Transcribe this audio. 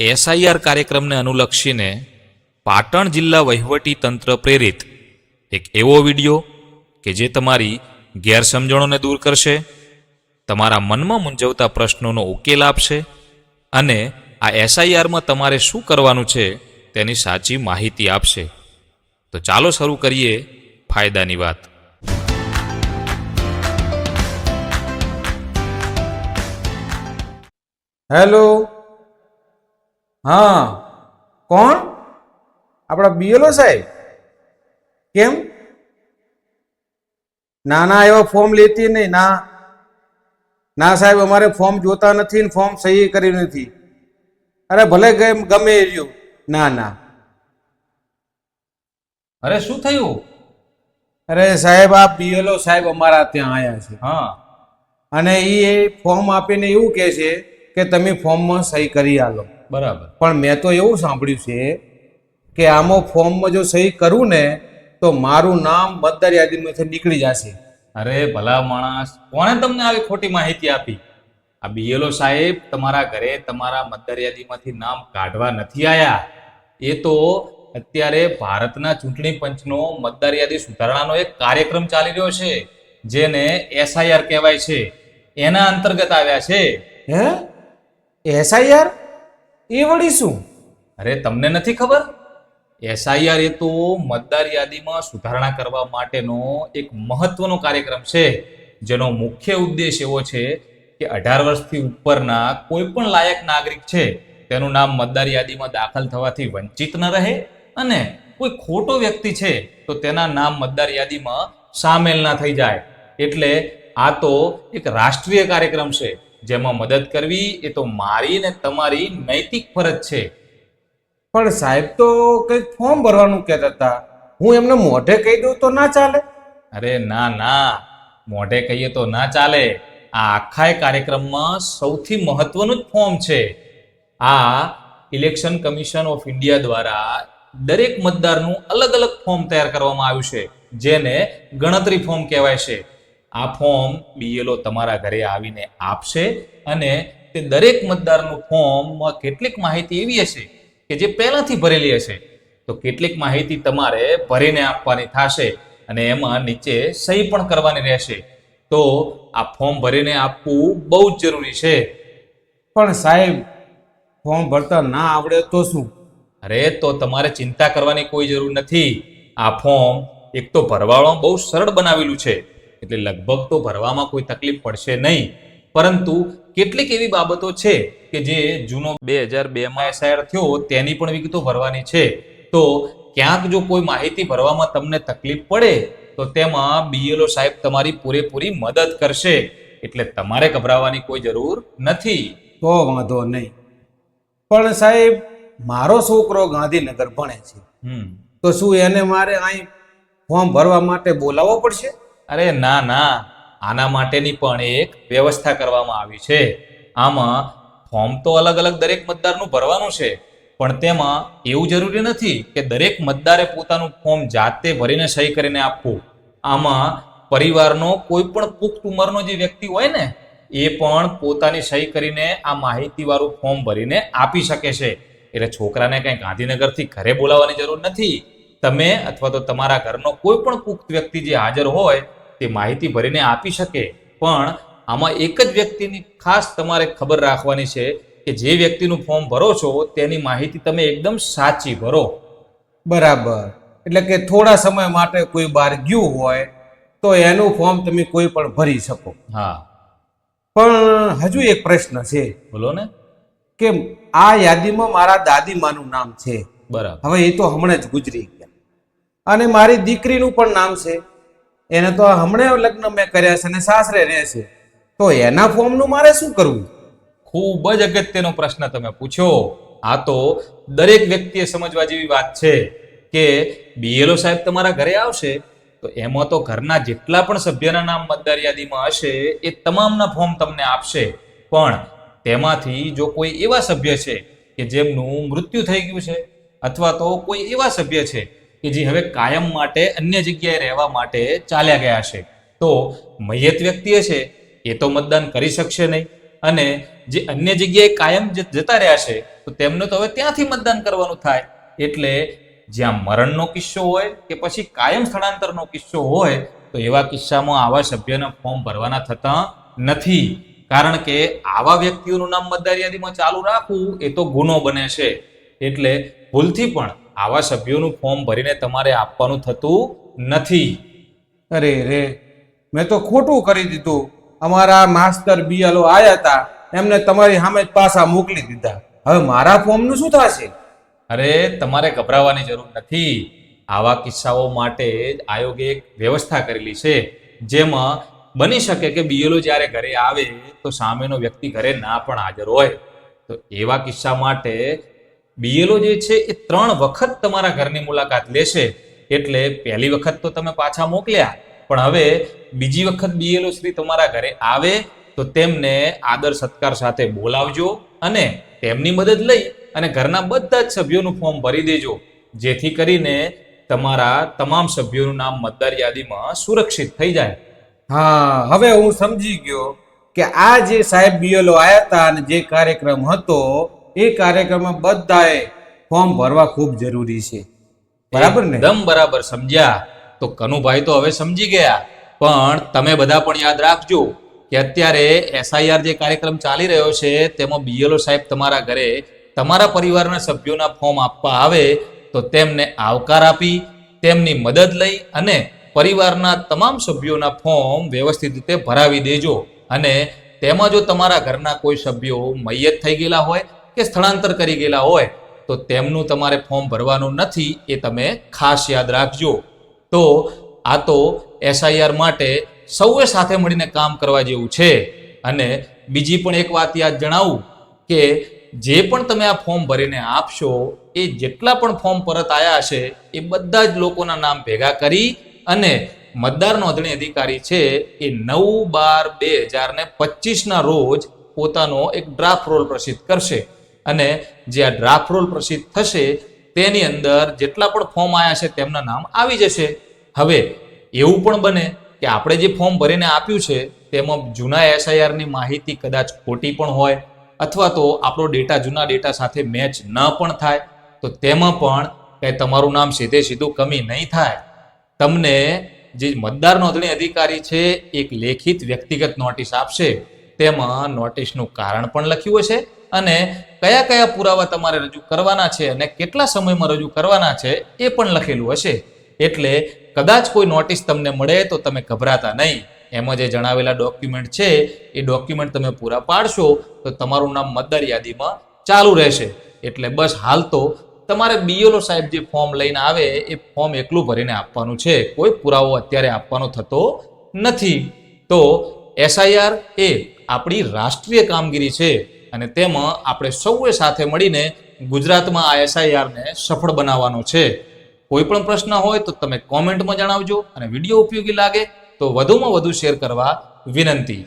SIR કાર્યક્રમને અનુલક્ષીને પાટણ જિલ્લા વહીવટી તંત્ર પ્રેરિત એક એવો વિડિયો કે જે તમારી ગેરસમજણોને દૂર કરશે, તમારા મનમાં મૂંઝવતા પ્રશ્નોનો ઉકેલ આપશે અને આ એસઆઈઆરમાં તમારે શું કરવાનું છે તેની સાચી માહિતી આપશે. તો ચાલો શરૂ કરીએ ફાયદાની વાત. હેલો. હા. કોણ? આપણા બીએલઓ સાહેબ. કેમ? ના ના એવા ફોર્મ લેતી નહીં. ના. ના સાહેબ અમારે ફોર્મ જોતા નથી ને ફોર્મ સહી કરી નથી. અરે ભલે ગમે ગમે એ રહ્યું. ના ના. અરે શું થયું? અરે સાહેબ આ બીએલઓ સાહેબ અમારા ત્યાં આવ્યા છે. હા. અને એ ફોર્મ આપીને એવું કહે છે કે તમે ફોર્મમાં સહી કરી આલો. બરાબર. પણ મેં તો એવું સાંભળ્યું છે કે આમાં ફોર્મમાં જો સહી કરું ને તો મારું નામ મતદાર યાદીમાંથી નીકળી જશે. અરે ભલા માણસ કોણે તમને આવી ખોટી માહિતી આપી? આ બીએલઓ સાહેબ તમારા ઘરે તમારા મતદાર યાદીમાંથી નામ કાઢવા નથી આયા. એ તો અત્યારે ભારતના ચૂંટણી પંચનો મતદાર યાદી સુધારણાનો એક કાર્યક્રમ ચાલી રહ્યો છે જેને એસઆઈઆર કહેવાય છે. એના અંતર્ગત આવ્યા છે. હે? એસઆઈઆર એ વળી શું? અરે, તમને નથી ખબર? એસઆઈઆર એ તો મતદાર યાદીમાં સુધારણા કરવા માટેનો એક મહત્વનો કાર્યક્રમ છે, જેનો મુખ્ય ઉદ્દેશ એવો છે કે અઢાર વર્ષથી ઉપરના કોઈ પણ લાયક નાગરિક છે, તેનું નામ મતદાર યાદીમાં દાખલ થવાથી વંચિત ન રહે અને કોઈ ખોટો વ્યક્તિ છે, તો તેના નામ મતદાર યાદીમાં સામેલ ના થઈ જાય. એટલે આ તો એક રાષ્ટ્રીય કાર્યક્રમ છે. જેમાં મદદ કરવી એ તો મારી ને તમારી નૈતિક ફરજ છે. પણ સાહેબ તો કંઈક ફોર્મ ભરવાનું કહેતા હતા. હું એમને મોઢે કહી દઉં તો ના ચાલે. અરે ના ના. મોઢે કહીએ તો ના ચાલે. આ આખા કાર્યક્રમમાં સૌથી મહત્વનું જ ફોર્મ છે. આ ઇલેક્શન કમિશન ઓફ ઇન્ડિયા દ્વારા દરેક મતદારનું અલગ અલગ ફોર્મ તૈયાર કરવામાં આવ્યું છે, જેને ગણતરી ફોર્મ કહેવાય છે. આ ફોર્મ બીએલઓ તમારા ઘરે આવીને આપશે અને તે દરેક મતદારનું ફોર્મમાં કેટલીક માહિતી એવી હશે કે જે પહેલાથી ભરેલી હશે. તો કેટલીક માહિતી તમારે ભરીને આપવાની થશે અને એમાં નીચે સહી પણ કરવાની રહેશે. તો આ ફોર્મ ભરીને આપવું બહુ જ જરૂરી છે. પણ સાહેબ ફોર્મ ભરતા ના આવડે તો શું? અરે તો તમારે ચિંતા કરવાની કોઈ જરૂર નથી. આ ફોર્મ એક તો ભરવાળો બહુ સરળ બનાવેલું છે. એટલે લગભગ તો ભરવામાં કોઈ તકલીફ પડશે નહીં પરંતુ કેટલીક એવી બાબતો છે કે જે જૂનો બે હજાર બેમાં એસઆઈઆર થયો તેની પણ વિગતો ભરવાની છે. તો ક્યાંક જો કોઈ માહિતી ભરવામાં તમને તકલીફ પડે તો તેમાં બીએલઓ સાહેબ તમારી પૂરેપૂરી મદદ કરશે. એટલે તમારે ગભરાવાની કોઈ જરૂર નથી. તો વાંધો નહીં. પણ સાહેબ મારો છોકરો ગાંધીનગર ભણે છે. તો શું એને મારે અહીં ફોર્મ ભરવા માટે બોલાવવો પડશે? અરે ના ના. આના માટેની પણ એક વ્યવસ્થા કરવામાં આવી છે. આમાં ફોર્મ તો અલગ અલગ દરેક મતદારનું ભરવાનું છે. પણ તેમાં એવું જરૂરી નથી કે દરેક મતદારે પોતાનું ફોર્મ જાતે ભરીને સહી કરીને આપવું. આમાં પરિવારનો કોઈ પણ પુખ્ત ઉંમરનો જે વ્યક્તિ હોય ને, એ પણ પોતાની સહી કરીને આ માહિતીવાળું ફોર્મ ભરીને આપી શકે છે. એટલે છોકરાને કંઈ ગાંધીનગરથી ઘરે બોલાવવાની જરૂર નથી. તમે અથવા તો તમારા ઘરનો કોઈ પણ પુખ્ત વ્યક્તિ જે હાજર હોય તે માહિતી ભરીને આપી શકે. પણ આમાં એક જ વ્યક્તિની ખાસ તમારે ખબર રાખવાની છે કે જે વ્યક્તિનું ફોર્મ ભરો છો તેની માહિતી તમે એકદમ સાચી ભરો. બરાબર. એટલે કે થોડા સમય માટે કોઈ બહાર ગયું હોય તો એનું ફોર્મ તમે કોઈ પણ ભરી શકો. હા. પણ હજુ એક પ્રશ્ન છે. બોલો ને. કે આ યાદીમાં મારા દાદીમાનું નામ છે. બરાબર. હવે એ તો હમણાં જ ગુજરી ગયા. અને મારી દીકરીનું પણ નામ છે. એને તો હમણાં લગ્ન મેં કર્યા છે અને સાસરે રહે છે. તો એના ફોર્મનું મારે શું કરવું? ખૂબ જ અગત્યનો પ્રશ્ન તમે પૂછ્યો આ તો દરેક વ્યક્તિએ સમજવા જેવી વાત છે કે બીએલઓ સાહેબ તમારા ઘરે આવશે તો એમાં તો ઘરના જેટલા પણ સભ્યના નામ મતદાર યાદીમાં હશે એ તમામના ફોર્મ તમને આપશે. પણ તેમાંથી જો કોઈ એવા સભ્ય છે કે જેમનું મૃત્યુ થઈ ગયું છે અથવા તો કોઈ એવા સભ્ય છે કે જે હવે કાયમ માટે અન્ય જગ્યાએ રહેવા માટે ચાલ્યા ગયા છે. તો મૈયત વ્યક્તિ છે, એ તો મતદાન કરી શકશે નહીં. અને જે અન્ય જગ્યાએ કાયમ જતા રહ્યા છે, તો તેમને તો હવે ત્યાંથી મતદાન કરવાનું થાય. એટલે જ્યાં મરણનો કિસ્સો હોય કે પછી કાયમ સ્થળાંતરનો કિસ્સો હોય, તો એવા કિસ્સામાં આવા સભ્યના ફોર્મ ભરવાના થતા નથી. કારણ કે આવા વ્યક્તિઓનું નામ મતદાર યાદીમાં ચાલુ રાખવું એ તો ગુનો બને છે. એટલે ભૂલથી પણ આવા સભ્યોનું ફોર્મ ભરીને તમારે આપવાનું થતું નથી. અરે રે મેં તો ખોટું કરી દીધું. અમારા માસ્તર બીએલઓ આવ્યા હતા એમને તમારી સામે જ પાછા મોકલી દીધા. હવે મારા ફોર્મનું શું થશે? અરે તમારે ગભરાવાની જરૂર નથી. આવા કિસ્સાઓ માટે જ આયોગે એક વ્યવસ્થા કરેલી છે. જેમાં બની શકે કે બીએલઓ જ્યારે ઘરે આવે તો સામેનો વ્યક્તિ ઘરે ના પણ હાજર હોય. તો એવા કિસ્સા માટે બીએલઓ જે છે એ ત્રણ વખત તમારા ઘરની મુલાકાત લેશે. એટલે પહેલી વખત તો તમે પાછા મોકલ્યા. પણ હવે બીજી વખત બીએલઓ શ્રી તમારા ઘરે આવે તો તેમને આદર સત્કાર સાથે બોલાવજો અને તેમની મદદ લઈ અને ઘરના બધા જ સભ્યોનું ફોર્મ ભરી દેજો. જેથી કરીને તમારા તમામ સભ્યોનું નામ મતદાર યાદીમાં સુરક્ષિત થઈ જાય. હા, હવે હું સમજી ગયો કે આ જે સાહેબ બીએલઓ આવ્યા હતા અને જે કાર્યક્રમ હતો એ કાર્યક્રમમાં બધાએ ફોર્મ ભરવા ખૂબ જરૂરી છે. બરાબર ને? એકદમ બરાબર. સમજ્યા? તો કનુભાઈ તો હવે સમજી ગયા. પણ તમે બધા પણ યાદ રાખજો કે અત્યારે એસઆઈઆર જે કાર્યક્રમ ચાલી રહ્યો છે, તેમાં બીએલઓ સાહેબ તમારા ઘરે તમારા પરિવારના સભ્યોના ફોર્મ આપવા આવે તો તેમને આવકાર આપી, તેમની મદદ લઈ અને પરિવારના તમામ સભ્યોના ફોર્મ વ્યવસ્થિત રીતે ભરાવી દેજો. અને તેમાં જો તમારા ઘરના કોઈ સભ્યો મૈયત થઈ ગયેલા હોય કે સ્થળાંતર કરી ગયેલા હોય, તો તેમનું તમારે ફોર્મ ભરવાનું નથી એ તમે ખાસ યાદ રાખજો. તો આ તો એસઆઈઆર માટે સૌએ સાથે મળીને કામ કરવા જેવું છે. અને બીજી પણ એક વાત યાદ જણાવું કે જે પણ તમે આ ફોર્મ ભરીને આપશો, એ જેટલા પણ ફોર્મ પરત આવ્યા હશે, એ બધા જ લોકોના નામ ભેગા કરી અને મતદાર નોંધણી અધિકારી છે એ નવ બાર બે હજાર ને પચીસના રોજ પોતાનો એક ડ્રાફ્ટ રોલ પ્રસિદ્ધ કરશે. અને જે આ ડ્રાફ્ટ રોલ પ્રસિદ્ધ થશે, તેની અંદર જેટલા પણ ફોર્મ આવ્યા છે, તેમના નામ આવી જશે. હવે, એવું પણ બને કે આપણે જે ફોર્મ ભરીને આપ્યું છે, તેમાં જૂના એસઆઈઆરની માહિતી કદાચ ખોટી પણ હોય, અથવા તો આપણો ડેટા જૂના ડેટા સાથે મેચ ન પણ થાય, તો તેમાં પણ કંઈ તમારું નામ સીધે સીધું કમી નહીં થાય. તમને જે મતદાર નોંધણી અધિકારી છે, એક લેખિત વ્યક્તિગત નોટિસ આપશે. તેમાં નોટિસનું કારણ પણ લખ્યું હશે અને કયા કયા પુરાવા તમારે રજૂ કરવાના છે અને કેટલા સમયમાં રજૂ કરવાના છે એ પણ લખેલું હશે. એટલે કદાચ કોઈ નોટિસ તમને મળે તો તમે ગભરાતા નહીં. એમાં જે જણાવેલા ડોક્યુમેન્ટ છે. એ ડોક્યુમેન્ટ તમે પૂરા પાડશો તો તમારું નામ મતદાર યાદીમાં ચાલુ રહેશે. એટલે બસ હાલ તો તમારે બીએલઓ સાહેબ જે ફોર્મ લઈને આવે એ ફોર્મ એકલું ભરીને આપવાનું છે. કોઈ પુરાવો અત્યારે આપવાનો થતો નથી. તો એસઆઈઆર એ આપણી રાષ્ટ્રીય કામગીરી છે. અને તેમાં આપણે સૌએ સાથે મળીને ગુજરાતમાં આ એસઆઈઆરને સફળ બનાવવાનો છે. કોઈ પણ પ્રશ્ન હોય તો તમે કોમેન્ટમાં જણાવજો અને વીડિયો ઉપયોગી લાગે તો વધુમાં વધુ શેર કરવા વિનંતી.